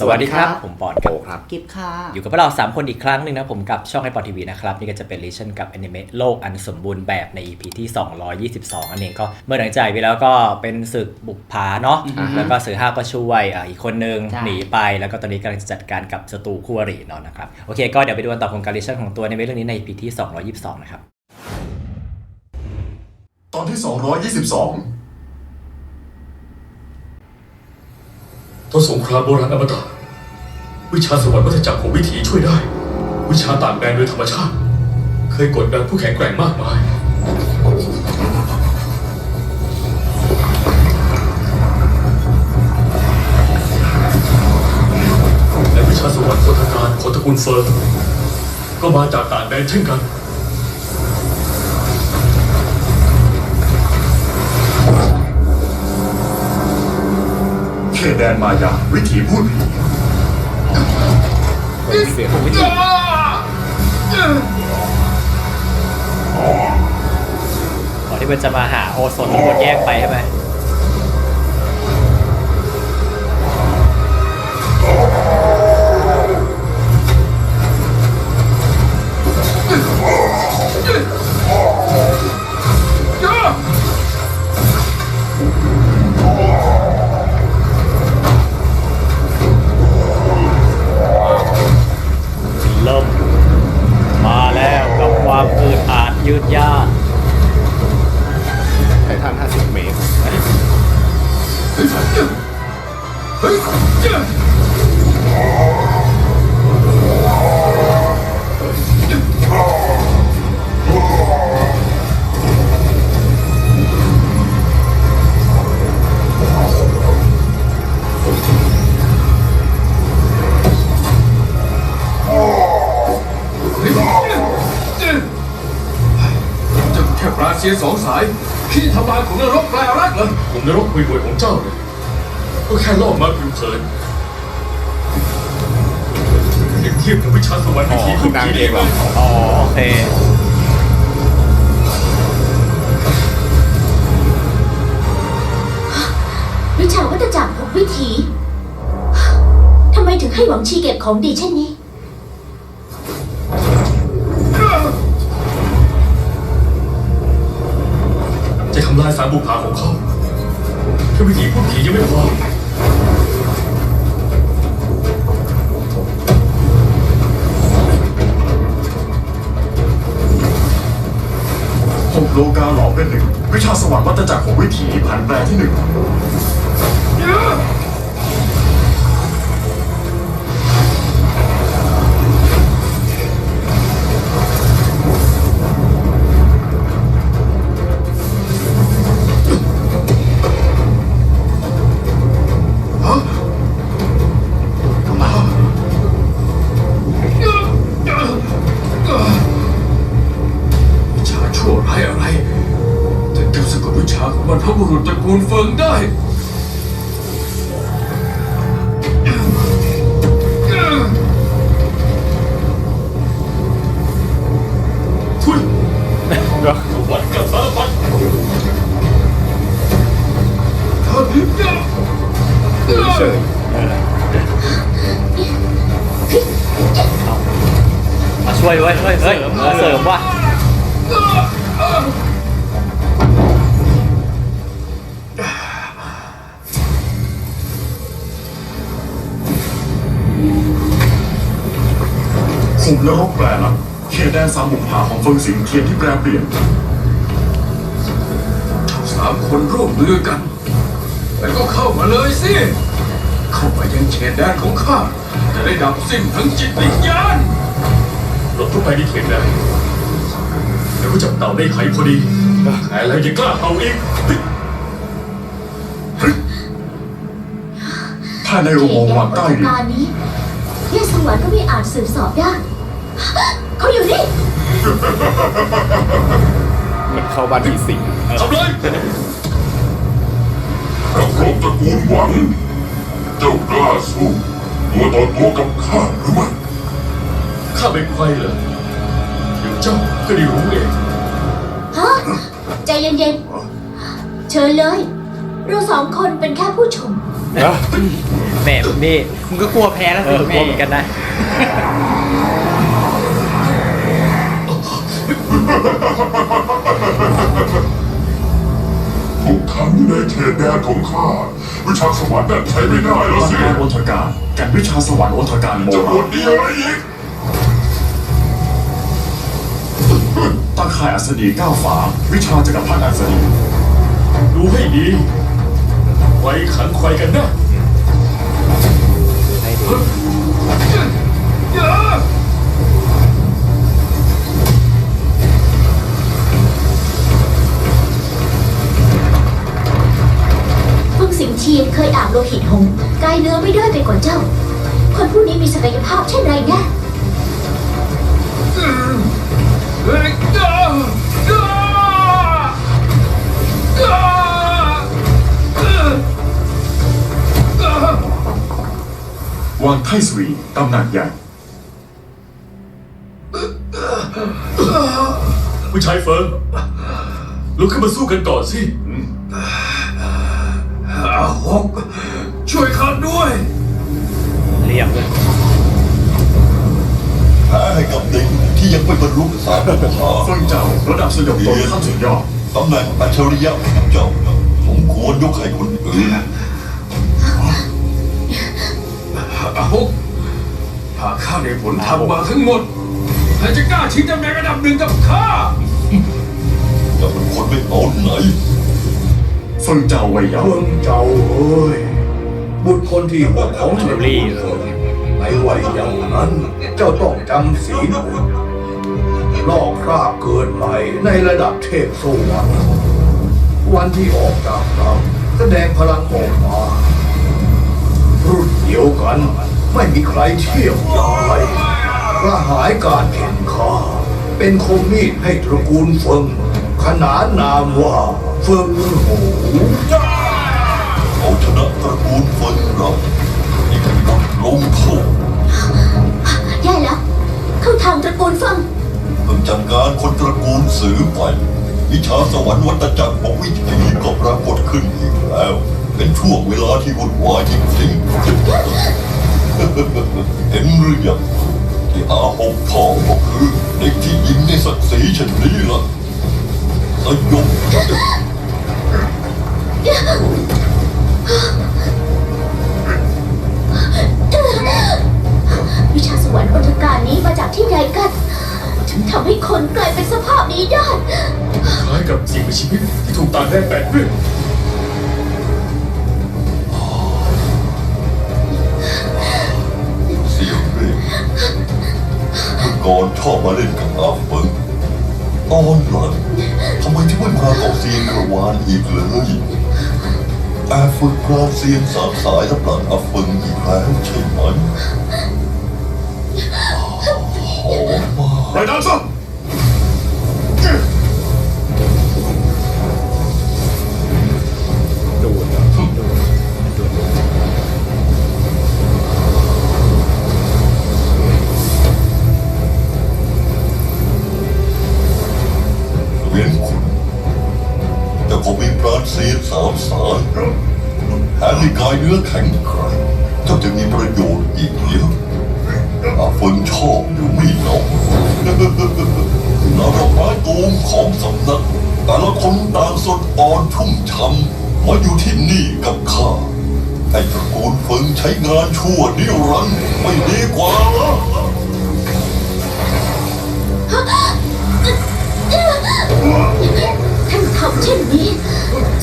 สวัสดีครับ ผมปอนครับ ครับ กิฟค่ะ อยู่กับพวกเรา 3 คนอีกครั้งหนึ่งนะผมกับช่องไอปอทีวีนะครับ นี่ก็จะเป็นลิชั่นกับแอนิเมะโลกอันสมบูรณ์แบบใน EP ที่ 222 อันเองก็เมื่อหลังจากไปแล้วก็เป็นศึกบุกผาเนาะอ่าฮะแล้วก็สือห้าก็ช่วยอ่าอีกคนนึง ใช่ หนีไปแล้วก็ตอนนี้กำลังจะจัดการกับศัตรูคู่อริเนาะนะครับโอเคก็เดี๋ยวไปดูกันต่อของการลิชั่นของตัวในเรื่องนี้ใน EP ที่ 222 นะครับ ตอนที่ 222 ตอนสงครามโบราณอมตะวิชาสวรรค์วัฏจักรของวิถีช่วยได้ วิชาต่างแดนโดยธรรมชาติ เคยกดดันผู้แข็งแกร่งมากมาย และวิชาสวรรค์โคตการของตระกูลเฟิร์นก็มาจากต่างแดนเช่นกัน เขตแดนมายาวิถีพูดผีเสียงของวิธีก่อนที่มันจะมาหาโอโซนมันโดแยกไปใช่ไหม ยนสองสายที่ทำลายของนรกกลายรักเหรอผมนรกคุยหวยของเจ้าเลยก็แค่ลอกมาผิวเผินยังเทียบกับวิชาสวรรค์วิถีอ๋อคือนางเอกเหรออ๋อโอเควิชาวัตจักรของวิถีทำไมถึงให้หวังชีเก็บของดีเช่นนี้ำลายสารบุพาของเขาแค่วิธีพูดผียังไม่พอหกโลกาหลอกเป็นหนึ่ง วิชาสวรรค์วัตจักรของวิถีผันแปรที่หนึ่ง หุบนรกแปรลับเขตแดนสามหมุกผาของเฟิงสิงเทียนที่แปรเปลี่ยนเจ้าสามคนร่วมมือกัน แล้วก็เข้ามาเลยสิ เข้ามายังเขตแดนของข้า จะได้ดับสิ้นทั้งจิตวิญญาณรถทั่วไปที่เข็นได้แล้วก็จับเต่าในไข่พอดีแต่แล้วยังกล้าเอาอีกเฮ้ยภายในอุโมงค์วังใต้ดิน การนี้เทพสวรรค์ก็ไม่อาจสืบสอบได้ เขาอยู่นี่เหมือนเข้าบ้านผีสิงทำเลยนักรบตระกูลหวัง เจ้ากล้าสู้ตัวต่อตัวกับข้าหรือไม่ข้าเป็นใครเหรอเดี๋ยวเจ้าก็ได้รู้เองฮะ ใจเย็นๆ เชิญเลย เราสองคนเป็นแค่ผู้ชมนะแหมนี่มึงก็กลัวแพ้แล้วสิกลัวเหมือนกันนะ ในเขตแดนของข้าวิชาสวรรค์นั่นใช้ไม่ได้แล้วตำสินานโอทการแก่นวิชาสวรรค์โอทการโมจะบหะทดีอะไรอีกตั้งค่ายอัศดีก้าวฝา วิชาจักรพรรดิอัศดีดูให้ดี ไว้ขังใครกันนะ ให้ดู โลหิตหงกายเนื้อไม่ด้อยไปกว่าเจ้า คนผู้นี้มีศักยภาพเช่นไรแน่วังไทสวีตำหนักใหญ่ผู้ชายเฟิร์มลุกขึ้นมาสู้กันก่อนสิาหกช่วยข้าด้วย เรียบเลยแพ้ให้กับเด็กที่ยังไม่บรรลุสามปัญหาเฟิงเจ้าระดับสยบตนขั้นสุดยอดตำแหน่งอัจฉริยะของเจ้าสมควรยกให้คนอื่นอาหกหากข้าได้ผลทำมาทั้งหมดใครจะกล้าชิงตำแหน่งระดับหนึ่งกับข้าจะเป็นคนไม่เอาไหนเฟิงเจ้าวัยเยาว์เมืองเจ้าเอ้ยบุตรคนที่หกของเมืองในวัยเยาว์นั้น เจ้าต้องจำศีลอดลอกคราบเกิดใหม่ในระดับเทพสวรรค์วันที่ออกจากเราแสดงพลังออกมารุ่นเดียวกัน ไม่มีใครเทียบได้กระหายการเข็นฆ่าเป็นคมมีดให้ตระกูลเฟิงข นานนามว่าเฟิงหูเอาชนะตระกูลเฟินเรานี่คือบทลงโทษแย่แล้วเข้าทางตระกูลเฟิงเพิ่งจัดการคนตระกูลสือไปวิชาสวรรค์วัตจักรของวิถีก็ปรากฏขึ้นอีกแล้ว เป็นช่วงเวลาที่วุ่นวายจริงๆเห็นหรือยังที่อาหกพ่อก็คือเด็กที่ยิงในศักดิ์ศรีเช่นนี้ล่ะ สยบวิชาสวรรค์อุทการนี้มาจากที่ใดกัน ถึงทำให้คนกลายเป็นสภาพนี้ได้ คล้ายกับสิ่งมีชีวิตที่ถูกตากแดดแปดเปื้อนเสียงเร่งเมื่อก่อนชอบมาเล่นกับอาเฟิงตอนหลัง ซีนกระวานอีกเลยแอบฝึกปรานเซียนสามสายและปลังอาเฟิงอีกแล้วใช่ไหมหอมมากไปดันซะ ผมมีพรานเซียนสามสายแถมมีกายเนื้อแข็งแกร่งเจ้าจะมีประโยชน์อีกเยอะอาเฟิงชอบอยู่ไม่น้อยแล้วดอกไม้ตูมของสำนัก แต่ละคนต่างสดอ่อนชุ่มช่ำมาอยู่ที่นี่กับข้าให้ตระกูลเฟิงใช้งานชั่วนิรันดร์ไม่ดีกว่าเหรอ เช่นนี้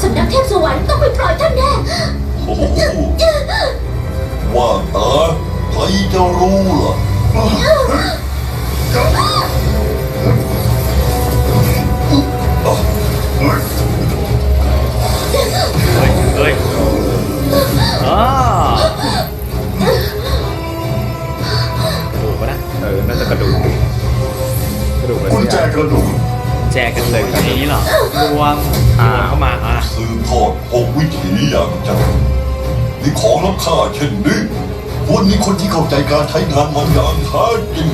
สำนักเทพสวรรค์ต้องไม่ปล่อยท่านแน่โอ้โหว่าตาใครจะรู้ล่ะ แจกกันเลยแบบนี้เหรอรวมรวมเข้ามาอะสืบทอดหกวิถีอย่างเจ้ามีของล้ำค่าเช่นนี้ควรมีคนที่เข้าใจการใช้งานมันอย่างแท้จริง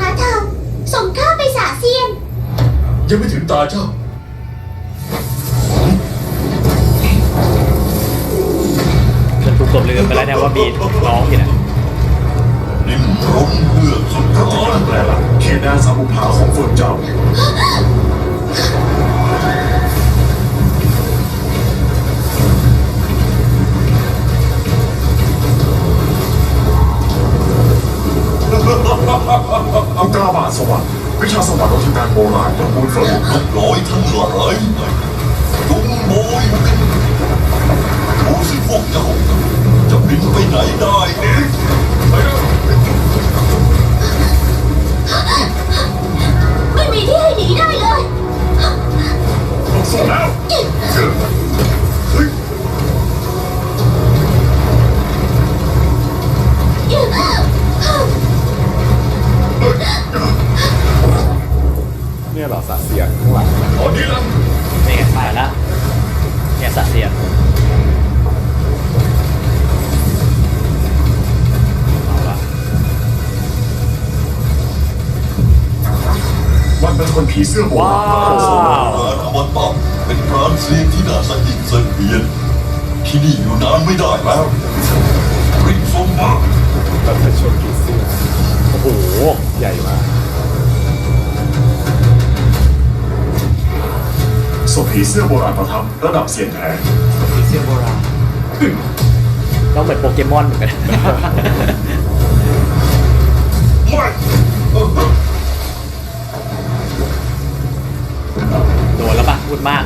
อาเทาส่งข้าไปสาเซียน ยังไม่ถึงตาเจ้าเกือบลืมไปแล้วเนี่ยว่ามีน้องอยู่นะดิ้นรนเพื่อสุดรัท้าติยการแปลหลักเขตแดนสามุภาของเฟิร์นเจ้าเอา สวรรค์วิชาสวรรค์รัชการโบราณตระกูลเฟิร์นลูกน้อยทั้งหลายจงโบยดูสิพวกเจ้าจะบินไปไหนได้เองไม่มีที่ให้หนีได้เลยต้องสู้แล้ว สื้อโบราณว้าวปราณอมตะเป็นปราณเสียงที่น่าสะอิดสะเอียนที่นี่อยู่นานไม่ได้แล้วรีบส่งมาแบบเป็นชนผีเสื้อโอ้โห ใหญ่มากศพผีเสื้อโบราณประทับระดับเซียนแท้ผีเสื้อโบราณต้องเหมือนโปเกมอนเหมือนกันโด พูดมาก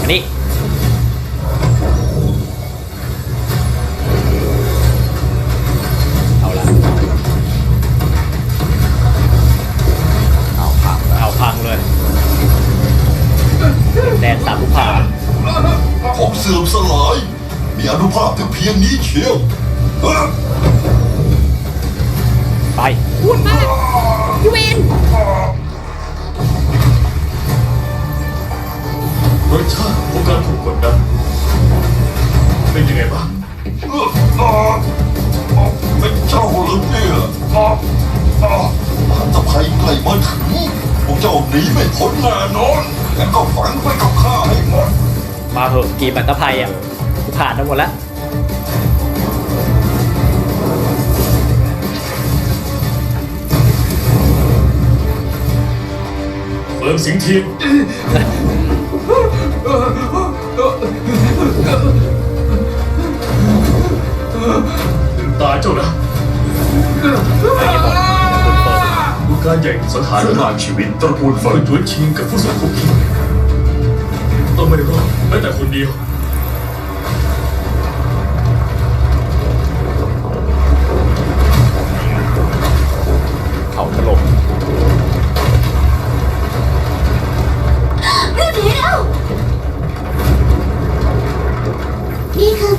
อันนี้ เอาละเอาพังเอาพังเลยแดนสามภูผาของเสื่อมสลาย มีอนุภาพถึงเพียงนี้เชียวเอ้อไปพูดมากพี่เวน รสชาติของการถูกกดดันเป็นยังไงบ้างเอ้ออ้าอ้าเป็นเจ้าเหรือเนี่ยอ้าอ้าอันตภัยใกล้มาถึงพวกเจ้าหนีไม่พ้นแน่นอนงั้นก็ฝังไว้กับข้าให้หมดมาเหอะกีบัตเตอร์ไพยอะกูผ่านทั้งหมดแล้วเฟิร์มสิงห์เที ยนถึงตาเจ้านะผู้การใหญ่สังหารเพื่อผ่าชีวิตตระกูลฝืเฟิร์นนจวนชิงกับผู้สมคบคิดต้องไม่รอดแม้แต่คนเดียว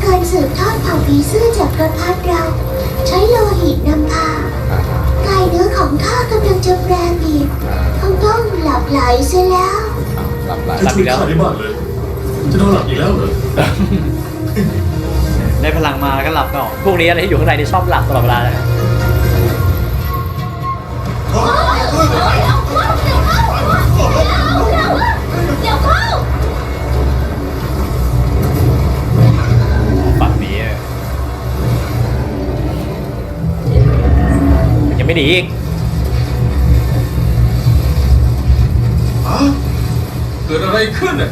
การสืบทอดเผ่าผีเสื้อจากประพัดเรา ใช้โลหิตนำพาอ่าฮะกายเนื้อของข้ากำลังจะแปรเปลี่ยนคงต้องหลับไหลเสียแล้ว หลับไหลจะช่วยข้าได้บ้างเลย จะนอนหลับอีกแล้วเหรอได้พลังมาก็หลับต่อพวกนี้อะไรที่อยู่ข้างในนี่ชอบหลับตลอดเวลาเลยฝั่ง หนีอีกเกิดอะไรขึ้นอะ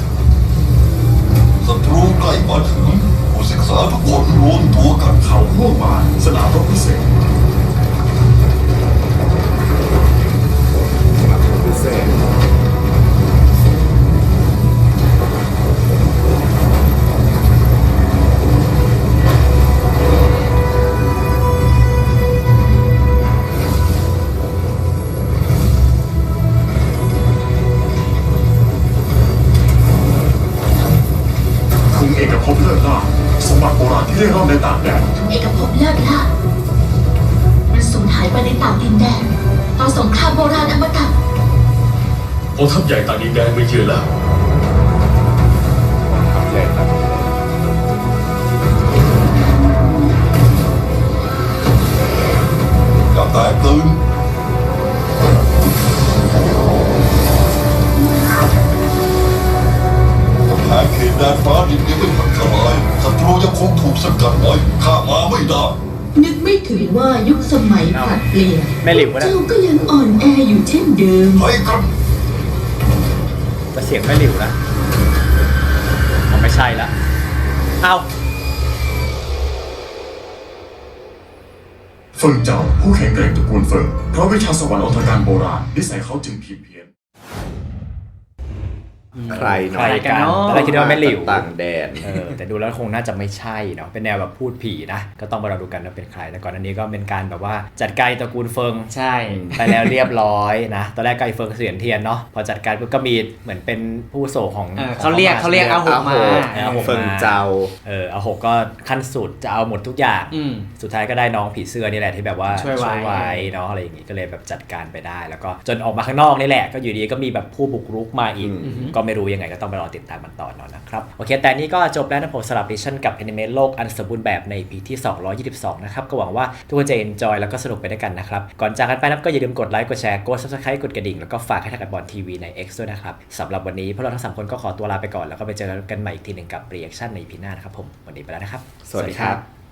ศัตรูใกล้มาถึงผู้ศึกษาทุกคนรวมตัวกันเขาห่วงมานสนามรบพิเศษ ภพเลิศล่าสมบัติโบราณที่ได้ร่อนในต่างแดนเอกภพเลิศล่ะมันสูญหายไปในต่างดินแดนตอนสงครามโบราณอมตะกองทัพใหญ่ต่างดินแดนมาเยือนแล้วทำใหญ่ครับอย่าแตกตื่นกำแพงเขตแดนฟ้าดิน ยังไม่พังทลายศัตรูยังงถูกสกัดไว้ข้ามาไม่ได้ นึกไม่ถึงว่ายุคสมัยผลัดเปลี่ยนแม่หลิวก็ได้ เจ้าก็ยังอ่อนแออยู่เช่นเดิมให้กันแต่เสียงแม่หลิวนะมันไม่ใช่ละเอาเฟิงเจ้าผู้แข็งแกร่งตระกูลเฟิงเพราะวิชาสวรรค์อัตการโบราณนิสัยเขาจึงผิดเพี้ยน ใครใครเนาะกันตอนแรกคิดว่าแม่หลิวต่างแดนเออแต่ดูแล้วคงน่าจะไม่ใช่เนาะเป็นแนวแบบพูดผีนะ ก็ต้องมารอดูกันว่าเป็นใคร แต่ก่อนอันนี้ก็เป็นการแบบว่าจัดการตระกูลเฟิงใช่ไปแล้วเรียบร้อยนะตอนแรกก็ไอเฟิงเสียนเทียนเนาะพอจัดการปุ๊บก็มีเหมือนเป็นผู้โศกของเออของเขาเรียกเขาเรียกเอาหกมาเอาหกเฟิงเจ้าเออเอาหกก็ขั้นสุดจะเอาหมดทุกอย่างอืมสุดท้ายก็ได้น้องผีเสื้อนี่แหละที่แบบว่าช่วยไว้เนาะอะไรอย่างงี้ก็เลยแบบจัดการไปได้ แล้วก็จนออกมาข้างนอกนี่แหละ ก็อยู่ดีก็มีแบบผู้บุกรุกมาอีกอืมก็ไม่รู้ยังไงก็ต้องไปรอติดตามมันต่อเนาะนะครับ โอเค แต่นี่ก็จบแล้วนะผมสลับดิชั่นกับแอนิเมะโลกอันสมบูรณ์แบบใน EP ที่ 222 นะครับ ก็หวังว่าทุกคนจะ enjoy แล้วก็สนุกไปด้วยกันนะครับ ก่อนจากกันไปนะก็อย่าลืมกดไลค์ กดแชร์ กด subscribe กดกระดิ่ง แล้วก็ฝากให้ทักบอลทีวีใน X ด้วยนะครับสำหรับวันนี้พวกเราทั้งสามคนก็ขอตัวลาไปก่อนแล้วก็ไปเจอกันใหม่อีกทีหนึ่งกับ reaction ใน EP หน้านะครับผมวันนี้ไปแล้วนะครับ สวัสดีครับ